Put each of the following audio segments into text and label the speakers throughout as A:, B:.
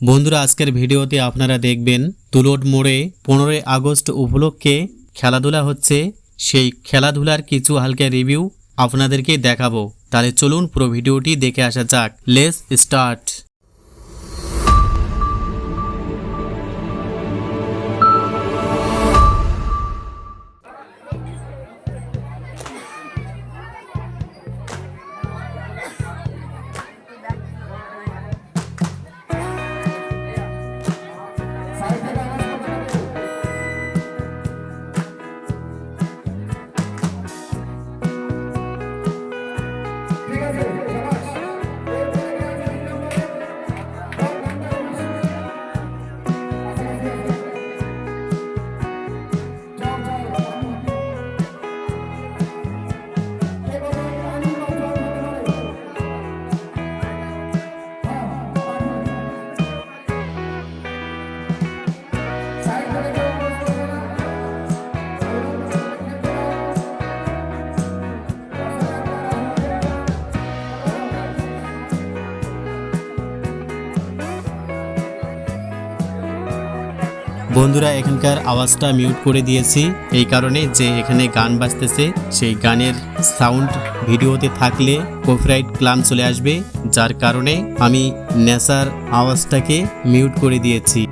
A: বন্ধুরা, আজকের ভিডিওতে আপনারা দেখবেন তুলোট মোড়ে পনেরোই আগস্ট উপলক্ষে খেলাধুলা হচ্ছে। সেই খেলাধুলার কিছু হালকা রিভিউ আপনাদেরকে দেখাবো। তাহলে চলুন পুরো ভিডিওটি দেখে আসা যাক। লেস স্টার্ট বন্ধুরা, এখানকার আওয়াজটা মিউট করে দিয়েছি এই কারণে যে এখানে গান বাজতেছে, সেই গানের সাউন্ড ভিডিওতে থাকলে কপিরাইট ক্লাম চলে আসবে, যার কারণে আমি নেশার আওয়াজটাকে মিউট করে দিয়েছি।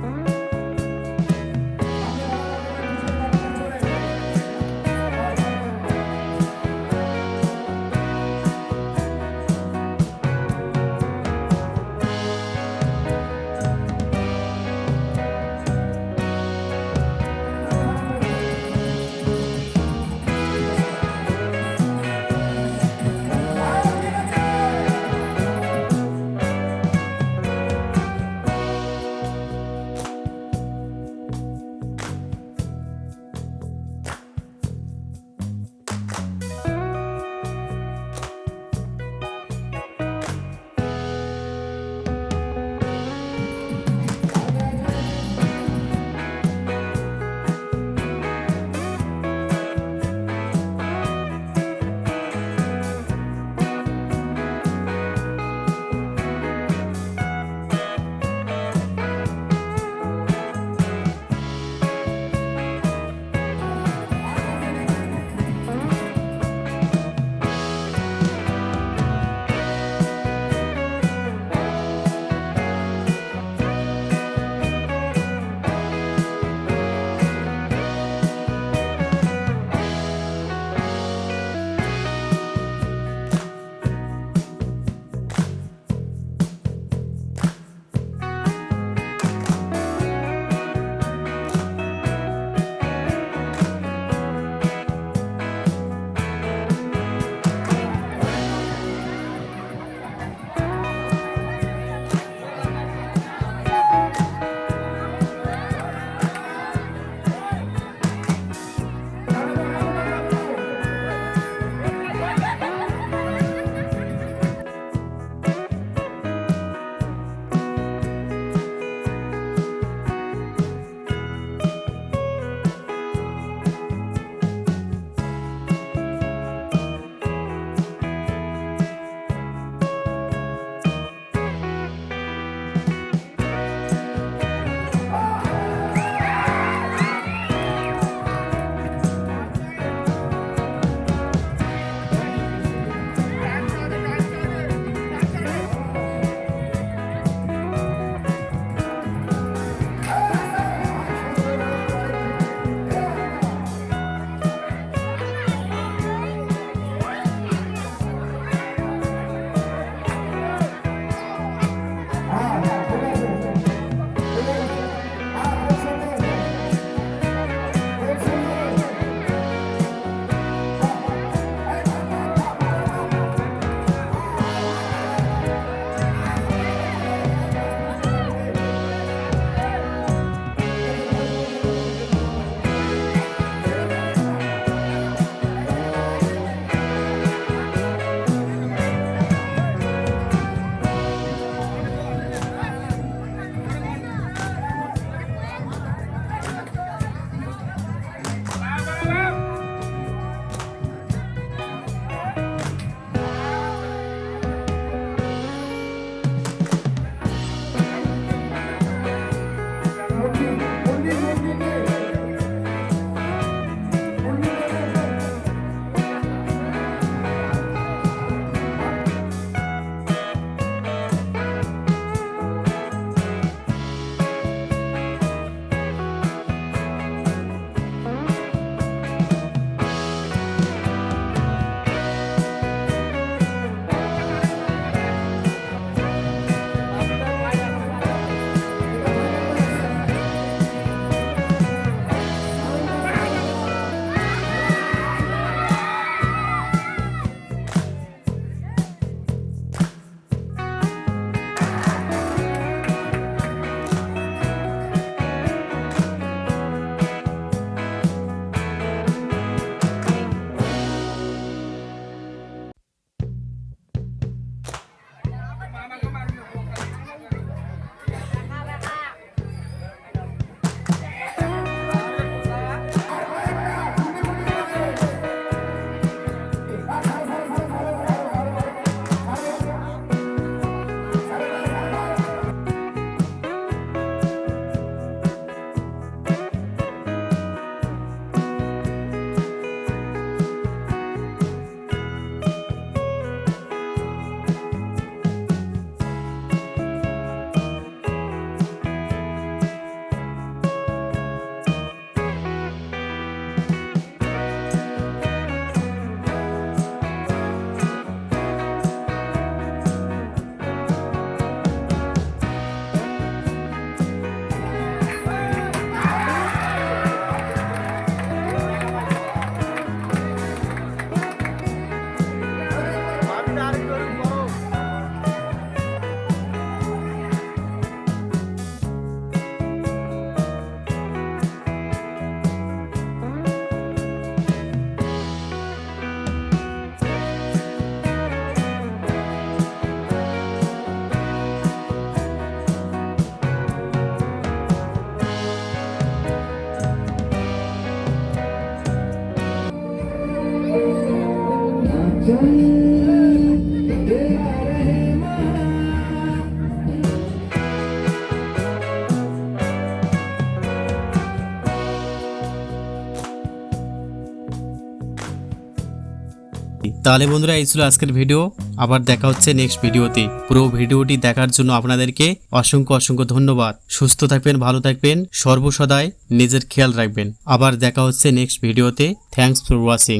A: তাহলে বন্ধুরা, এই ছিল আজকের ভিডিও। আবার দেখা হচ্ছে নেক্সট ভিডিওতে। পুরো ভিডিওটি দেখার জন্য আপনাদেরকে অসংখ্য অসংখ্য ধন্যবাদ। সুস্থ থাকবেন, ভালো থাকবেন, সর্বসদাই নিজের খেয়াল রাখবেন। আবার দেখা হচ্ছে নেক্সট ভিডিওতে। Thanks for watching